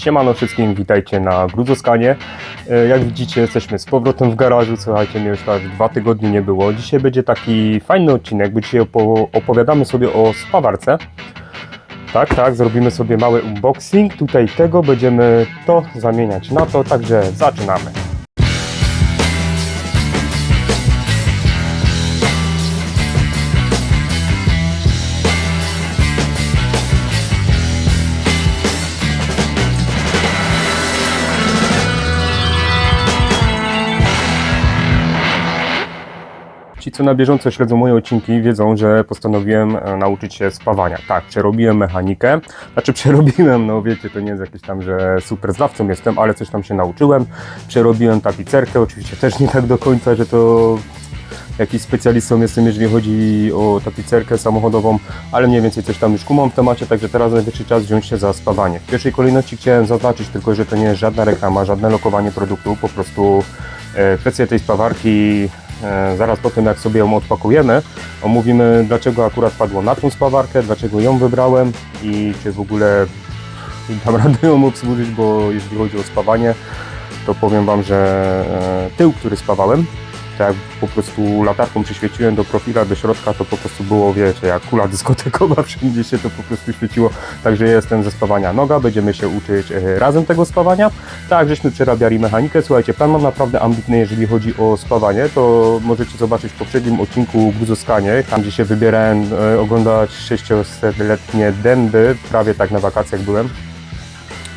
Siemano wszystkim, witajcie na Gruzoskanie. E, Jak widzicie, jesteśmy z powrotem w garażu. Słuchajcie, mnie już aż dwa tygodnie nie było. Dzisiaj będzie taki fajny odcinek, bo dzisiaj opo- opowiadamy sobie o spawarce. Tak, tak, zrobimy sobie mały unboxing. Tutaj tego będziemy to zamieniać na to, także zaczynamy. Co na bieżąco śledzą moje odcinki, wiedzą, że postanowiłem e, nauczyć się spawania. Tak, przerobiłem mechanikę. Znaczy przerobiłem, no wiecie, to nie jest jakieś tam, że super znawcą jestem, ale coś tam się nauczyłem. Przerobiłem tapicerkę, oczywiście też nie tak do końca, że to jakiś specjalistą jestem, jeżeli chodzi o tapicerkę samochodową, ale mniej więcej coś tam już kumam w temacie, także teraz najwyższy czas wziąć się za spawanie. W pierwszej kolejności chciałem zaznaczyć tylko, że to nie jest żadna reklama, żadne lokowanie produktu, po prostu e, kwestia tej spawarki zaraz po tym jak sobie ją odpakujemy, omówimy dlaczego akurat padło na tą spawarkę, dlaczego ją wybrałem i czy w ogóle dam radę ją obsłużyć, bo jeżeli chodzi o spawanie, to powiem Wam, że e, tył, który spawałem, jak po prostu latarką przyświeciłem do profila, do środka, to po prostu było, wiecie, jak kula dyskotekowa, wszędzie się to po prostu świeciło, także jestem ze spawania noga, będziemy się uczyć e, razem tego spawania, tak, żeśmy przerabiali mechanikę, słuchajcie, plan mam naprawdę ambitny, jeżeli chodzi o spawanie, to możecie zobaczyć w poprzednim odcinku Gruzoskanie, tam gdzie się wybierałem e, oglądać 600-letnie dęby, prawie tak na wakacjach byłem,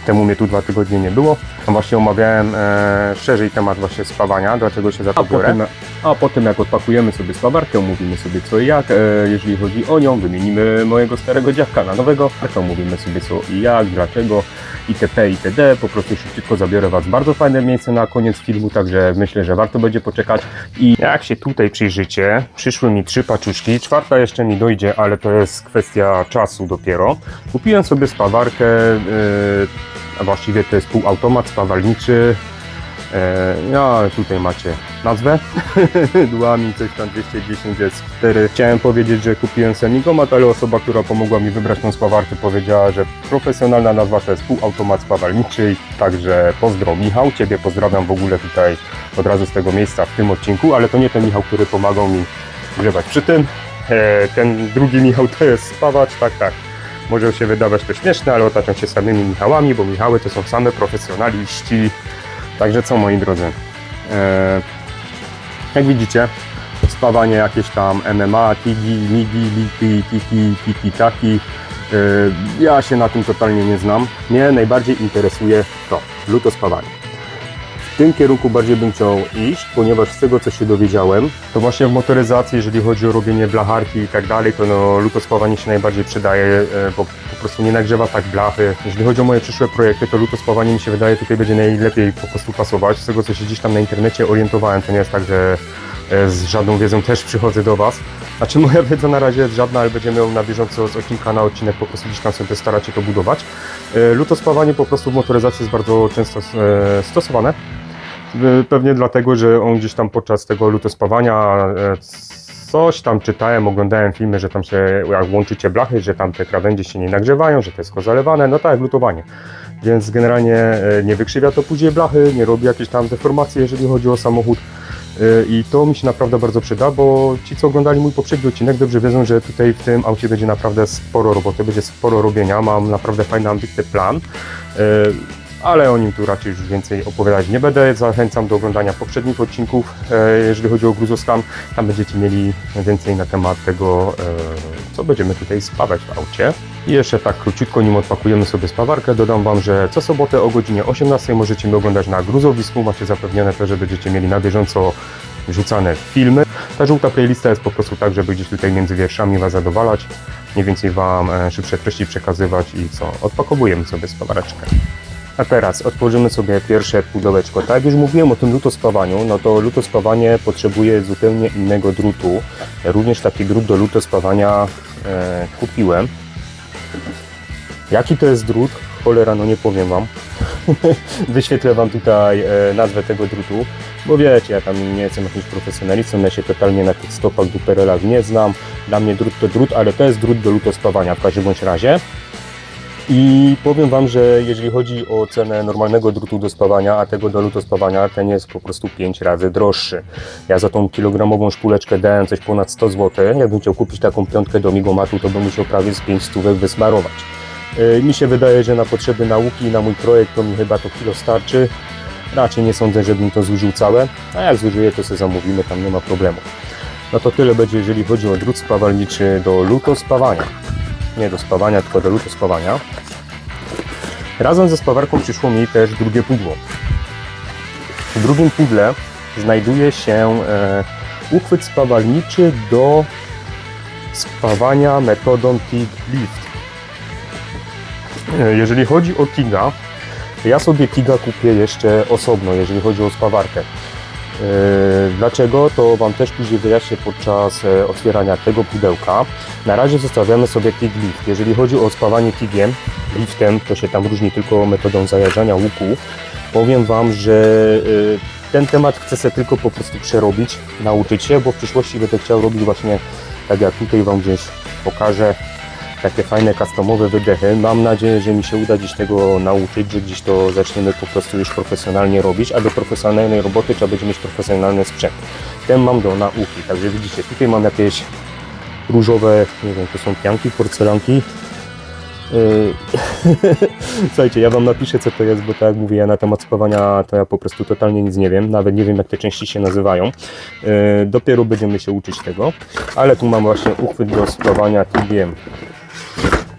Temu mnie tu dwa tygodnie nie było. Właśnie omawiałem e, szerzej temat właśnie spawania, dlaczego się za to A biorę. potem- a potem jak odpakujemy sobie spawarkę, omówimy sobie co i jak, e, jeżeli chodzi o nią, wymienimy mojego starego dziadka na nowego, to omówimy sobie co i jak, dlaczego, itp. itd. Po prostu szybciutko zabiorę Was bardzo fajne miejsce na koniec filmu, także myślę, że warto będzie poczekać. I jak się tutaj przyjrzycie, przyszły mi trzy paczuszki, czwarta jeszcze mi dojdzie, ale to jest kwestia czasu dopiero. Kupiłem sobie spawarkę, e, a właściwie to jest półautomat spawalniczy, E, No, tutaj macie nazwę. Duami coś tam 210 S4. Chciałem powiedzieć, że kupiłem semigomat, ale osoba, która pomogła mi wybrać tą spawarkę powiedziała, że profesjonalna nazwa to jest półautomat spawalniczy. Także pozdro Michał, Ciebie pozdrawiam w ogóle tutaj od razu z tego miejsca w tym odcinku, ale to nie ten Michał, który pomagał mi grzebać przy tym. E, Ten drugi Michał to jest spawacz, tak, tak. Może się wydawać to śmieszne, ale otaczam się samymi Michałami, bo Michały to są same profesjonaliści. Także co moi drodzy, e, jak widzicie, spawanie jakieś tam MMA, tigi, migi, liti, tiki, tiki, taki. E, ja się na tym totalnie nie znam. Mnie najbardziej interesuje to, lutospawanie. W tym kierunku bardziej bym chciał iść, ponieważ z tego co się dowiedziałem, to właśnie w motoryzacji, jeżeli chodzi o robienie blacharki i tak dalej, to no, lutospawanie się najbardziej przydaje, e, bo po prostu nie nagrzewa tak blachy. Jeżeli chodzi o moje przyszłe projekty, to lutospawanie mi się wydaje tutaj będzie najlepiej po prostu pasować. Z tego co się gdzieś tam na internecie orientowałem, to nie jest tak, że e, z żadną wiedzą też przychodzę do Was. Znaczy moja wiedza na razie jest żadna, ale będziemy ją na bieżąco z odcinka na odcinek po prostu gdzieś tam sobie starać się to budować. E, Lutospawanie po prostu w motoryzacji jest bardzo często stosowane. Pewnie dlatego, że on gdzieś tam podczas tego lutospawania e, coś tam czytałem, oglądałem filmy, że tam się, jak łączycie blachy, że tam te krawędzie się nie nagrzewają, że to jest zalewane, no tak lutowanie. Więc generalnie e, nie wykrzywia to później blachy, nie robi jakieś tam deformacji, jeżeli chodzi o samochód. E, I to mi się naprawdę bardzo przyda, bo ci, co oglądali mój poprzedni odcinek, dobrze wiedzą, że tutaj w tym aucie będzie naprawdę sporo roboty, będzie sporo robienia. Mam naprawdę fajny, ambitny plan. Ale o nim tu raczej już więcej opowiadać nie będę. Zachęcam do oglądania poprzednich odcinków, e, jeżeli chodzi o Gruzoskan. Tam będziecie mieli więcej na temat tego, e, co będziemy tutaj spawać w aucie. I jeszcze tak króciutko, nim odpakujemy sobie spawarkę, dodam Wam, że co sobotę o godzinie 18 możecie mnie oglądać na Gruzowisku. Macie zapewnione to, że będziecie mieli na bieżąco wrzucane filmy. Ta żółta playlista jest po prostu tak, żeby gdzieś tutaj między wierszami Was zadowalać, mniej więcej Wam e, szybsze treści przekazywać i co, odpakowujemy sobie spawareczkę. A teraz otworzymy sobie pierwsze pudełeczko. Tak jak już mówiłem o tym lutospawaniu, no to lutospawanie potrzebuje zupełnie innego drutu. Również taki drut do lutospawania e, kupiłem. Jaki to jest drut? Cholera, no nie powiem Wam. Wyświetlę Wam tutaj e, nazwę tego drutu, bo wiecie, ja tam nie jestem jakimś profesjonalistą, ja się totalnie na tych stopach duperelach nie znam. Dla mnie drut to drut, ale to jest drut do lutospawania w każdym bądź razie. I powiem Wam, że jeżeli chodzi o cenę normalnego drutu do spawania, a tego do lutospawania, ten jest po prostu 5 razy droższy. Ja za tą kilogramową szpuleczkę dałem coś ponad 100 zł. Jakbym chciał kupić taką piątkę do migomatu, to bym musiał prawie z 5 stówek wysmarować. Yy, Mi się wydaje, że na potrzeby nauki i na mój projekt to mi chyba to kilo starczy. Raczej nie sądzę, żebym to zużył całe, a jak zużyję, to sobie zamówimy, tam nie ma problemu. No to tyle będzie, jeżeli chodzi o drut spawalniczy do lutospawania. Nie do spawania, tylko do lutospawania. Razem ze spawarką przyszło mi też drugie pudło. W drugim pudle znajduje się e, uchwyt spawalniczy do spawania metodą TIG Lift. E, Jeżeli chodzi o TIGa, ja sobie TIGa kupię jeszcze osobno, jeżeli chodzi o spawarkę. E, Dlaczego? To Wam też później wyjaśnię podczas e, otwierania tego pudełka. Na razie zostawiamy sobie TIG Lift. Jeżeli chodzi o spawanie TIGiem, liftem, to się tam różni tylko metodą zajarzania łuku. Powiem Wam, że e, ten temat chcę sobie tylko po prostu przerobić, nauczyć się, bo w przyszłości będę chciał robić właśnie tak jak tutaj Wam gdzieś pokażę takie fajne customowe wydechy. Mam nadzieję, że mi się uda gdzieś tego nauczyć, że gdzieś to zaczniemy po prostu już profesjonalnie robić, a do profesjonalnej roboty trzeba będzie mieć profesjonalny sprzęt. Ten mam do nauki, także widzicie, tutaj mam jakieś różowe, nie wiem, to są pianki, porcelanki. Yy, Słuchajcie, ja Wam napiszę co to jest, bo tak jak mówię, ja na temat spawania to ja po prostu totalnie nic nie wiem, nawet nie wiem jak te części się nazywają. Yy, Dopiero będziemy się uczyć tego, ale tu mam właśnie uchwyt do spawania TGM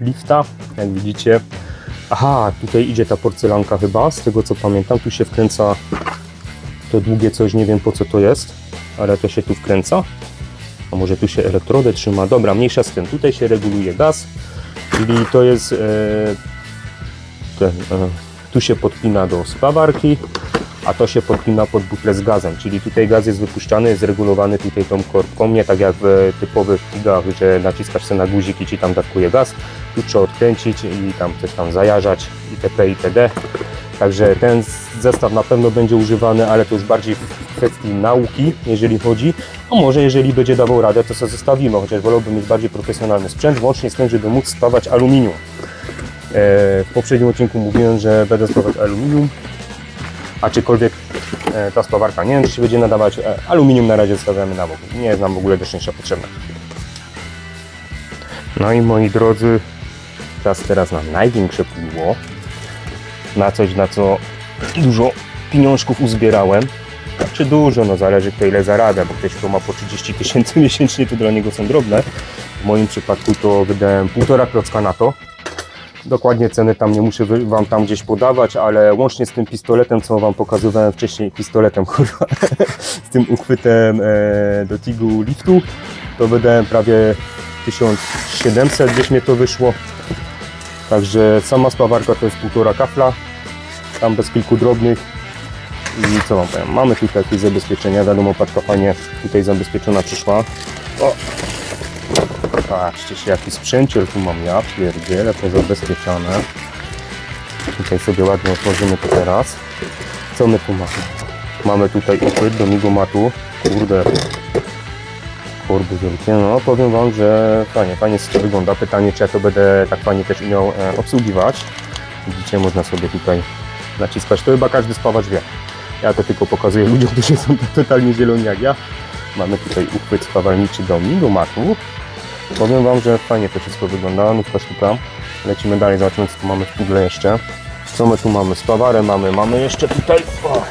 lifta, jak widzicie. Aha, tutaj idzie ta porcelanka chyba, z tego co pamiętam, tu się wkręca to długie coś, nie wiem po co to jest, ale to się tu wkręca. A może tu się elektrodę trzyma, dobra, mniejsza z tym, tutaj się reguluje gaz, czyli to jest e, ten, e, tu się podpina do spawarki, a to się podpina pod butlę z gazem, czyli tutaj gaz jest wypuszczany, jest regulowany tutaj tą korbką, nie tak jak w typowych pigach, że naciskasz sobie na guzik i ci tam dawkuje gaz, tu trzeba odkręcić i tam coś tam zajarzać itp. itd. Także ten zestaw na pewno będzie używany, ale to już bardziej w kwestii nauki, jeżeli chodzi. A może jeżeli będzie dawał radę, to sobie zostawimy, chociaż wolałbym mieć bardziej profesjonalny sprzęt, włącznie z tym, żeby móc spawać aluminium. E, W poprzednim odcinku mówiłem, że będę spawać aluminium, aczkolwiek e, ta spawarka nie wiem, czy się będzie nadawać. E, Aluminium na razie zostawiamy na bok. Nie jest nam w ogóle do szczęścia potrzebne. No i moi drodzy, czas teraz na największe pudło. Na coś, na co dużo pieniążków uzbierałem. Czy dużo, no zależy kto ile zarabia, bo ktoś kto ma po 30 tysięcy miesięcznie, to dla niego są drobne. W moim przypadku to wydałem półtora klocka na to. Dokładnie ceny tam nie muszę Wam tam gdzieś podawać, ale łącznie z tym pistoletem, co Wam pokazywałem wcześniej, pistoletem, kurwa, z tym uchwytem e, do Tigu liftu, to wydałem prawie 1700, gdzieś mnie to wyszło. Także sama spawarka to jest półtora kafla, tam bez kilku drobnych. I co Wam powiem, mamy tutaj jakieś zabezpieczenia, wiadomo, paczka fajnie tutaj zabezpieczona przyszła. O, Patrzcie się, jaki sprzęciel tu mam ja, pierdziele, to zabezpieczone. Tutaj sobie ładnie otworzymy to teraz. Co my tu mamy? Mamy tutaj uchwyt do migomatu. Kurde. Korby wielkie. No, powiem Wam, że fajnie, fajnie to wygląda. Pytanie, czy ja to będę tak fajnie też umiał e, obsługiwać. Widzicie, można sobie tutaj naciskać. To chyba każdy spawacz wie. Ja to tylko pokazuję ludziom, którzy są totalnie zieloni jak ja. Mamy tutaj uchwyt spawalniczy do migomatu. Powiem Wam, że fajnie to wszystko wygląda, nówka sztuka. Lecimy dalej, zobaczymy co tu mamy w pudle jeszcze. Co my tu mamy? Spawarę mamy, mamy jeszcze tutaj o,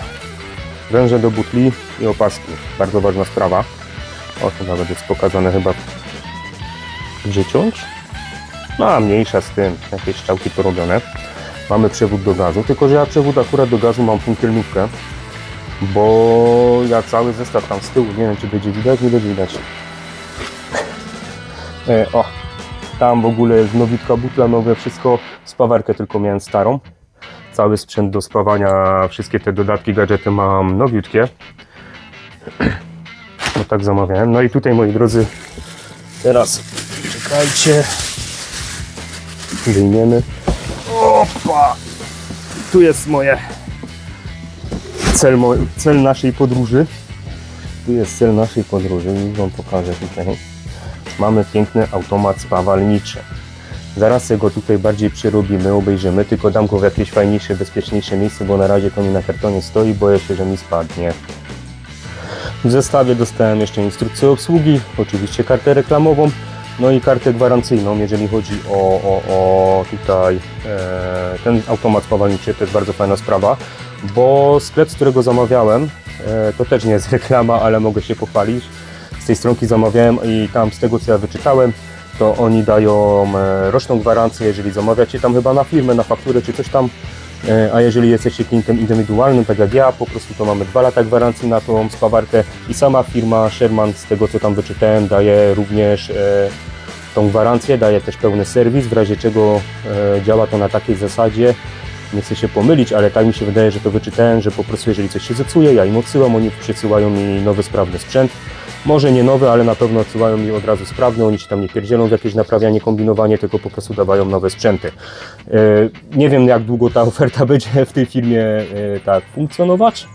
węże do butli i opaski. Bardzo ważna sprawa. O, to nawet jest pokazane chyba gdzie ciąć. No, a mniejsza z tym, jakieś szczałki porobione. Mamy przewód do gazu, tylko że ja przewód akurat do gazu mam funkielnówkę, bo ja cały zestaw tam z tyłu, nie wiem czy będzie widać, nie będzie widać. E, o, tam w ogóle jest nowitka butla, nowe wszystko, spawarkę tylko miałem starą. Cały sprzęt do spawania, wszystkie te dodatki, gadżety mam nowiutkie. No tak zamawiałem. No i tutaj moi drodzy, teraz czekajcie. Wyjmiemy. Opa! Tu jest moje cel, cel naszej podróży. Tu jest cel naszej podróży, już wam pokażę tutaj mamy piękny automat spawalniczy. Zaraz go tutaj bardziej przerobimy, obejrzymy, tylko dam go w jakieś fajniejsze, bezpieczniejsze miejsce, bo na razie to mi na kartonie stoi, boję się, że mi spadnie. W zestawie dostałem jeszcze instrukcję obsługi, oczywiście kartę reklamową, no i kartę gwarancyjną, jeżeli chodzi o, o, o tutaj e, ten automat spawalniczy, to jest bardzo fajna sprawa, bo sklep, z którego zamawiałem, e, to też nie jest reklama, ale mogę się pochwalić. Z tej stronki zamawiałem i tam z tego co ja wyczytałem, to oni dają e, roczną gwarancję, jeżeli zamawiacie tam chyba na firmę, na fakturę czy coś tam, E, a jeżeli jesteście klientem indywidualnym, tak jak ja, po prostu to mamy dwa lata gwarancji na tą spawarkę i sama firma Sherman, z tego co tam wyczytałem, daje również e, tą gwarancję, daje też pełny serwis, w razie czego działa to na takiej zasadzie, nie chcę się pomylić, ale tak mi się wydaje, że to wyczytałem, że po prostu jeżeli coś się zepsuje, ja im odsyłam, oni przysyłają mi nowy, sprawny sprzęt. Może nie nowy, ale na pewno odsyłają mi od razu sprawny, oni się tam nie pierdzielą w jakieś naprawianie, kombinowanie, tylko po prostu dawają nowe sprzęty. E, Nie wiem jak długo ta oferta będzie w tej firmie e, tak funkcjonować,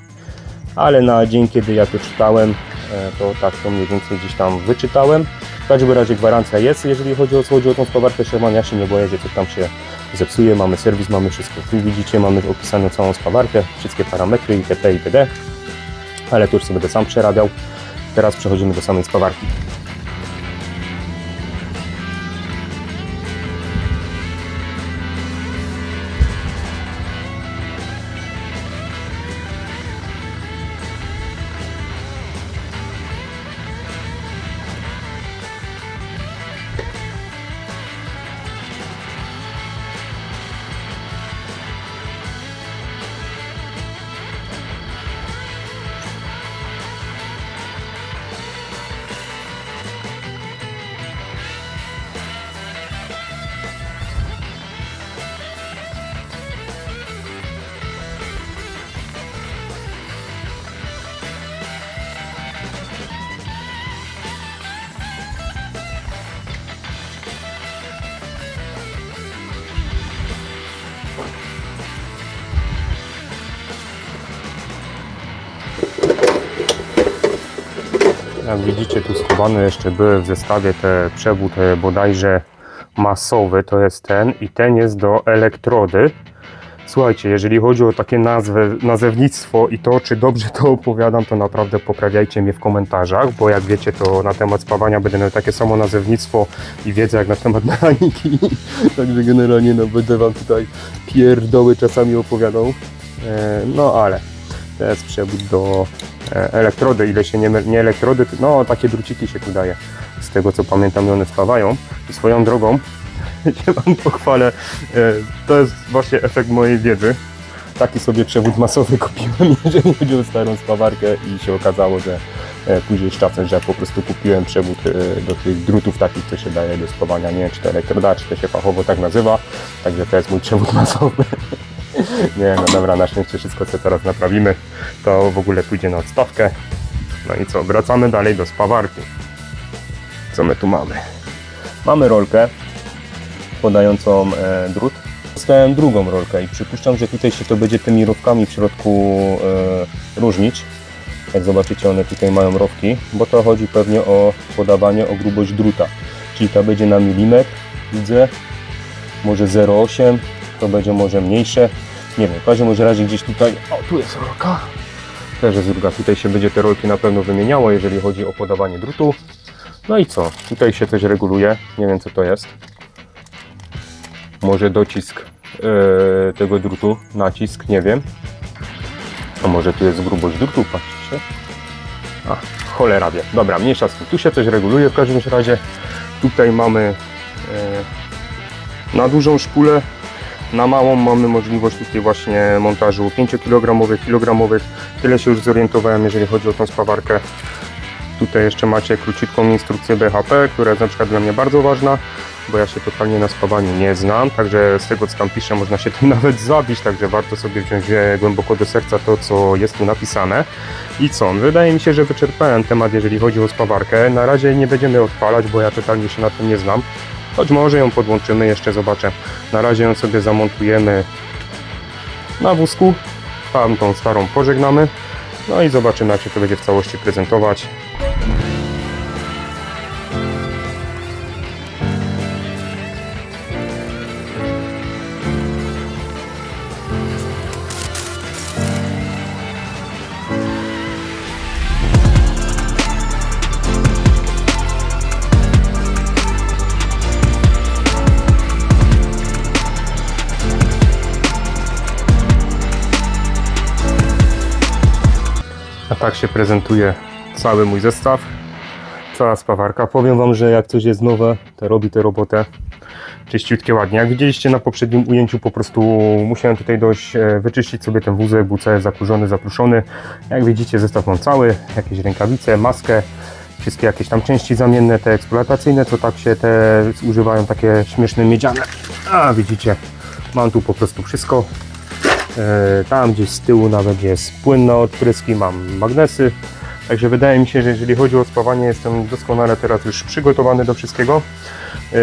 ale na dzień kiedy ja to czytałem, e, to tak to mniej więcej gdzieś tam wyczytałem. W każdym razie gwarancja jest, jeżeli chodzi o, chodzi o tą spawarkę Sherman, ja się nie boję, że coś tam się zepsuje, mamy serwis, mamy wszystko. Tu widzicie, mamy opisaną całą spawarkę, wszystkie parametry itp. itd. Ale to już sobie będę sam przerabiał. Teraz przechodzimy do samej spawarki. Jak widzicie, tu schowane jeszcze były w zestawie te przewód e, bodajże masowy, to jest ten i ten jest do elektrody. Słuchajcie, jeżeli chodzi o takie nazwy, nazewnictwo i to, czy dobrze to opowiadam, to naprawdę poprawiajcie mnie w komentarzach, bo jak wiecie, to na temat spawania będę miał takie samo nazewnictwo i wiedzę jak na temat mechaniki. Także generalnie no, będę Wam tutaj pierdoły czasami opowiadał. E, no ale jest przewód do e, elektrody, ile się nie, nie elektrody, no takie druciki się tu daje. Z tego co pamiętam, one spawają. I swoją drogą się Wam pochwalę, e, to jest właśnie efekt mojej wiedzy. Taki sobie przewód masowy kupiłem, jeżeli chodzi o starą spawarkę i się okazało, że e, później z czasem, że ja po prostu kupiłem przewód do tych drutów takich, co się daje do spawania, nie wiem czy to elektroda, czy to się fachowo tak nazywa, także to jest mój przewód masowy. Nie, no dobra, na szczęście wszystko co teraz naprawimy, to w ogóle pójdzie na odstawkę. No i co, wracamy dalej do spawarki. Co my tu mamy? Mamy rolkę podającą e, drut. Dostałem drugą rolkę i przypuszczam, że tutaj się to będzie tymi rowkami w środku e, różnić. Jak zobaczycie, one tutaj mają rowki, bo to chodzi pewnie o podawanie, o grubość druta. Czyli ta będzie na milimetr, widzę, może 0,8, to będzie może mniejsze. Nie wiem, w każdym razie gdzieś tutaj, o tu jest rolka, też jest druga, tutaj się będzie te rolki na pewno wymieniało, jeżeli chodzi o podawanie drutu. No i co, tutaj się coś reguluje, nie wiem co to jest. Może docisk e, tego drutu, nacisk, nie wiem. A może tu jest grubość drutu, patrzcie. A, cholera wie. Dobra, mniejsza z tym. Tu się coś reguluje w każdym razie. Tutaj mamy e, na dużą szpulę, na małą mamy możliwość tutaj właśnie montażu 5 kg, kilogramowych. Tyle się już zorientowałem, jeżeli chodzi o tą spawarkę. Tutaj jeszcze macie króciutką instrukcję BHP, która jest na przykład dla mnie bardzo ważna, bo ja się totalnie na spawaniu nie znam, także z tego co tam piszę można się tym nawet zabić, także warto sobie wziąć głęboko do serca to co jest tu napisane. I co? Wydaje mi się, że wyczerpałem temat jeżeli chodzi o spawarkę. Na razie nie będziemy odpalać, bo ja totalnie się na tym nie znam. Choć może ją podłączymy, jeszcze zobaczę. Na razie ją sobie zamontujemy na wózku. Tam tą starą pożegnamy. No i zobaczymy jak się to będzie w całości prezentować. Się prezentuje cały mój zestaw. Cała spawarka. Powiem Wam, że jak coś jest nowe, to robi tę robotę czyściutkie, ładnie. Jak widzieliście na poprzednim ujęciu, po prostu musiałem tutaj dość e, wyczyścić sobie ten wózek, był cały zakurzony, zapruszony. Jak widzicie, zestaw mam cały, jakieś rękawice, maskę, wszystkie jakieś tam części zamienne, te eksploatacyjne, co tak się te używają, takie śmieszne miedziane. A widzicie, mam tu po prostu wszystko. E, Tam gdzieś z tyłu nawet jest płyn na odpryski, mam magnesy. Także wydaje mi się, że jeżeli chodzi o spawanie, jestem doskonale teraz już przygotowany do wszystkiego. E,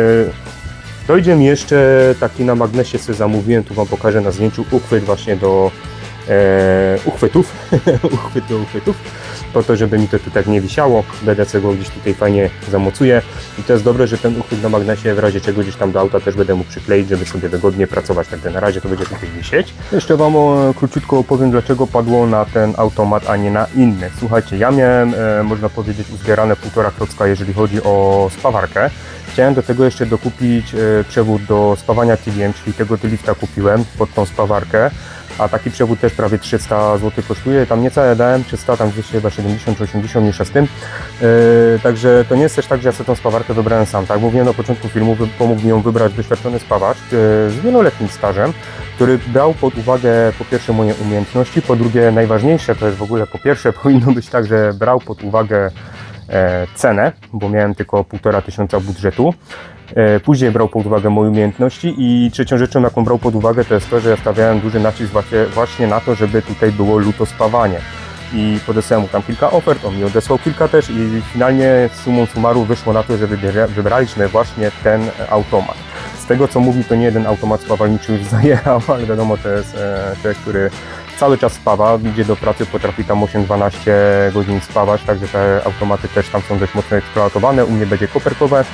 Dojdzie mi jeszcze taki na magnesie sobie zamówiłem, tu Wam pokażę na zdjęciu uchwyt właśnie do e, uchwytów, uchwyt do uchwytów, po to, żeby mi to tu tak nie wisiało, będę go gdzieś tutaj fajnie zamocuję i to jest dobre, że ten uchwyt na magnesie w razie czego gdzieś tam do auta też będę mógł przykleić, żeby sobie wygodnie pracować, także na razie to będzie tutaj wisieć. Jeszcze Wam o, króciutko opowiem, dlaczego padło na ten automat, a nie na inny. Słuchajcie, ja miałem, e, można powiedzieć, uzbierane półtora klocka, jeżeli chodzi o spawarkę, Chciałem do tego jeszcze dokupić e, przewód do spawania TVM, czyli tego lifta kupiłem pod tą spawarkę, a taki przewód też prawie 300 zł kosztuje, tam niecałe dałem, 300, tam gdzieś chyba 70 czy 80 mniejsza z tym, E, także to nie jest też tak, że ja sobie tą spawarkę wybrałem sam, tak? Mówiłem na początku filmu, pomógł mi ją wybrać doświadczony spawacz e, z wieloletnim stażem, który brał pod uwagę po pierwsze moje umiejętności, po drugie najważniejsze to jest w ogóle po pierwsze powinno być tak, że brał pod uwagę e, cenę, bo miałem tylko półtora tysiąca budżetu. E, Później brał pod uwagę moje umiejętności i trzecią rzeczą, jaką brał pod uwagę, to jest to, że ja stawiałem duży nacisk właśnie, na to, żeby tutaj było lutospawanie. I podesłałem mu tam kilka ofert, on mi odesłał kilka też i finalnie sumą summarum wyszło na to, że wybierze- wybraliśmy właśnie ten automat. Z tego co mówi, to nie jeden automat spawalniczy już zajechał, ale wiadomo, to jest e, który cały czas spawa, idzie do pracy, potrafi tam 8-12 godzin spawać, także te automaty też tam są dość mocno eksploatowane. U mnie będzie koperkowe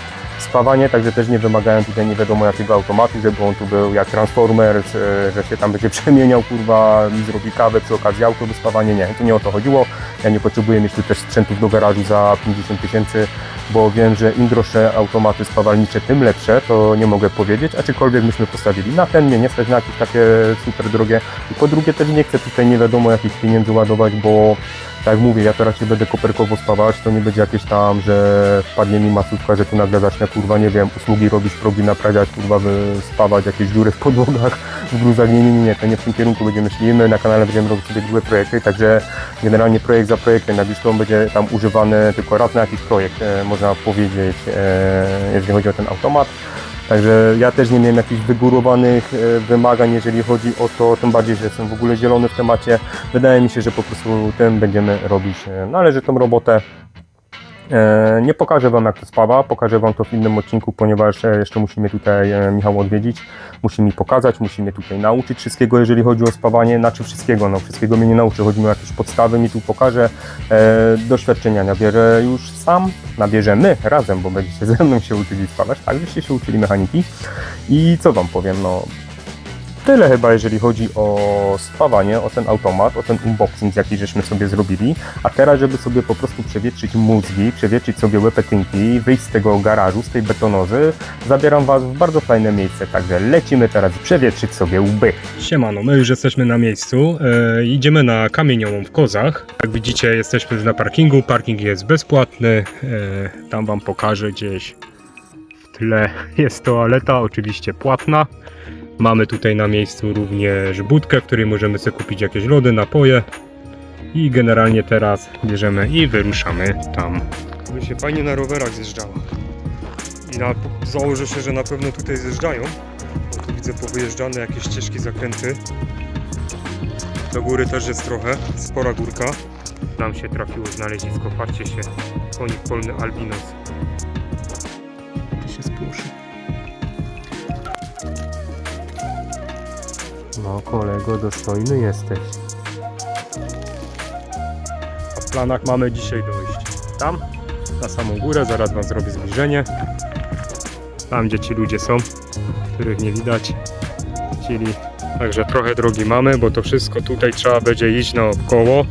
spawanie, także też nie wymagałem tutaj nie wiadomo jakiego automatu, żeby on tu był jak Transformers, e, że się tam będzie przemieniał, kurwa, mi zrobi kawę przy okazji auto do spawania. Nie, to nie o to chodziło. Ja nie potrzebuję mieć tu też sprzętów do garażu za 50 tysięcy, bo wiem, że im droższe automaty spawalnicze, tym lepsze, to nie mogę powiedzieć, aczkolwiek myśmy postawili na ten, mnie nie stać na jakieś takie super drogie. I po drugie też nie chcę tutaj nie wiadomo jakich pieniędzy ładować, bo tak jak mówię, ja teraz się będę koperkowo spawać, to nie będzie jakieś tam, że wpadnie mi masówka, że tu nagle zacznę, kurwa, nie wiem, usługi robić, progi naprawiać, kurwa, spawać jakieś dziury w podłogach, w gruzach, nie, nie, nie, nie, to nie w tym kierunku będziemy szli, my na kanale będziemy robić sobie grube projekty, także generalnie projekt za projektem, na on będzie tam używany tylko raz na jakiś projekt, e, można powiedzieć, e, jeżeli chodzi o ten automat. Także ja też nie miałem jakichś wygórowanych e, wymagań, jeżeli chodzi o to, tym bardziej, że jestem w ogóle zielony w temacie. Wydaje mi się, że po prostu tym będziemy robić e, należytą robotę. E, Nie pokażę Wam jak to spawa, pokażę Wam to w innym odcinku, ponieważ e, jeszcze musi mnie tutaj e, Michał odwiedzić, musi mi pokazać, musi mnie tutaj nauczyć wszystkiego, jeżeli chodzi o spawanie, znaczy wszystkiego, no wszystkiego mnie nie nauczy, chodzi mi o jakieś podstawy, mi tu pokaże, doświadczenia. Nabierze już sam, nabierzemy razem, bo będziecie ze mną się uczyli spawać, tak, żeście się uczyli mechaniki. I co Wam powiem, no Tyle chyba, jeżeli chodzi o spawanie, o ten automat, o ten unboxing, jaki żeśmy sobie zrobili. A teraz, żeby sobie po prostu przewietrzyć mózgi, przewietrzyć sobie łepetynki, wyjść z tego garażu, z tej betonozy, zabieram Was w bardzo fajne miejsce. Także lecimy teraz przewietrzyć sobie łby. Siemano, my już jesteśmy na miejscu. E, idziemy na kamieniową w Kozach. Jak widzicie, jesteśmy na parkingu. Parking jest bezpłatny. E, tam Wam pokażę gdzieś w tle jest toaleta, oczywiście płatna. Mamy tutaj na miejscu również budkę, w której możemy sobie kupić jakieś lody, napoje. I generalnie teraz bierzemy i wyruszamy tam. By się fajnie na rowerach zjeżdżało. I na, założę się, że na pewno tutaj zjeżdżają. Bo tu widzę powyjeżdżane jakieś ścieżki, zakręty. Do góry też jest trochę, spora górka. Nam się trafiło znalezisko, patrzcie się, konik polny albinos. Ty się spłoszy. No kolego, dostojny jesteś. W planach mamy dzisiaj dojść tam, na samą górę, zaraz wam zrobię zbliżenie. Tam gdzie ci ludzie są, których nie widać. Czyli także trochę drogi mamy, bo to wszystko tutaj trzeba będzie iść naokoło.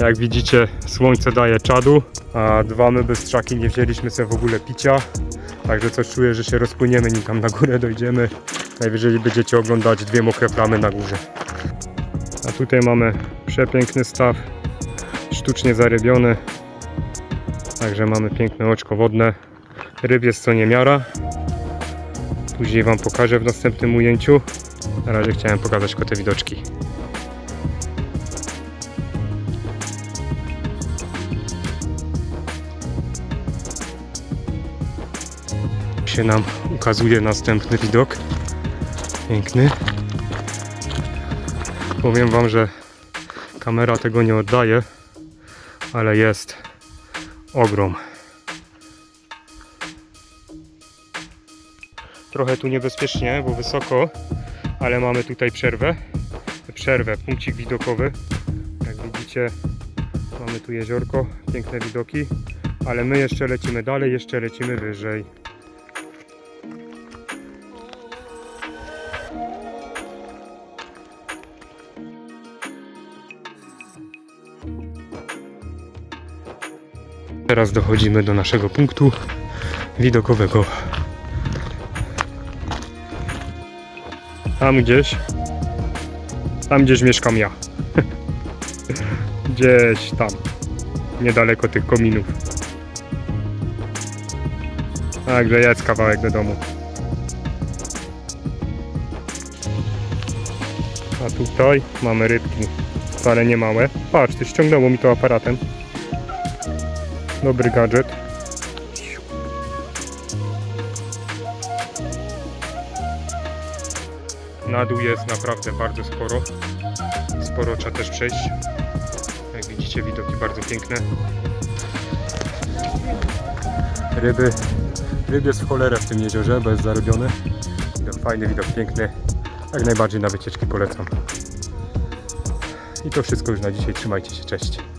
Jak widzicie słońce daje czadu, a dwa my bez nie wzięliśmy sobie w ogóle picia. Także coś czuję, że się rozpłyniemy nim tam na górę dojdziemy. Najwyżej będziecie oglądać dwie mokre plamy na górze. A tutaj mamy przepiękny staw. sztucznie zarybiony. Także mamy piękne oczko wodne. Ryb jest co niemiara. Później Wam pokażę w następnym ujęciu. Na razie chciałem pokazać tylko te widoczki. Się nam ukazuje następny widok. Piękny. Powiem Wam, że kamera tego nie oddaje, ale jest ogrom. Trochę tu niebezpiecznie, bo wysoko, ale mamy tutaj przerwę. Przerwę, punkcik widokowy. Jak widzicie, mamy tu jeziorko, piękne widoki, ale my jeszcze lecimy dalej, jeszcze lecimy wyżej. Teraz dochodzimy do naszego punktu widokowego. Tam gdzieś, tam gdzieś mieszkam ja. Gdzieś tam, niedaleko tych kominów. Także jest kawałek do domu. A tutaj mamy rybki, wcale nie małe. Patrz, ty ściągnęło mi to aparatem. Dobry gadżet. Na dół jest naprawdę bardzo sporo. Sporo trzeba też przejść. Jak widzicie, widoki bardzo piękne. Ryby. Ryb jest w cholerę w tym jeziorze, bo jest zarobiony. Widok fajny, widok piękny. Jak najbardziej na wycieczki polecam. I to wszystko już na dzisiaj. Trzymajcie się, cześć.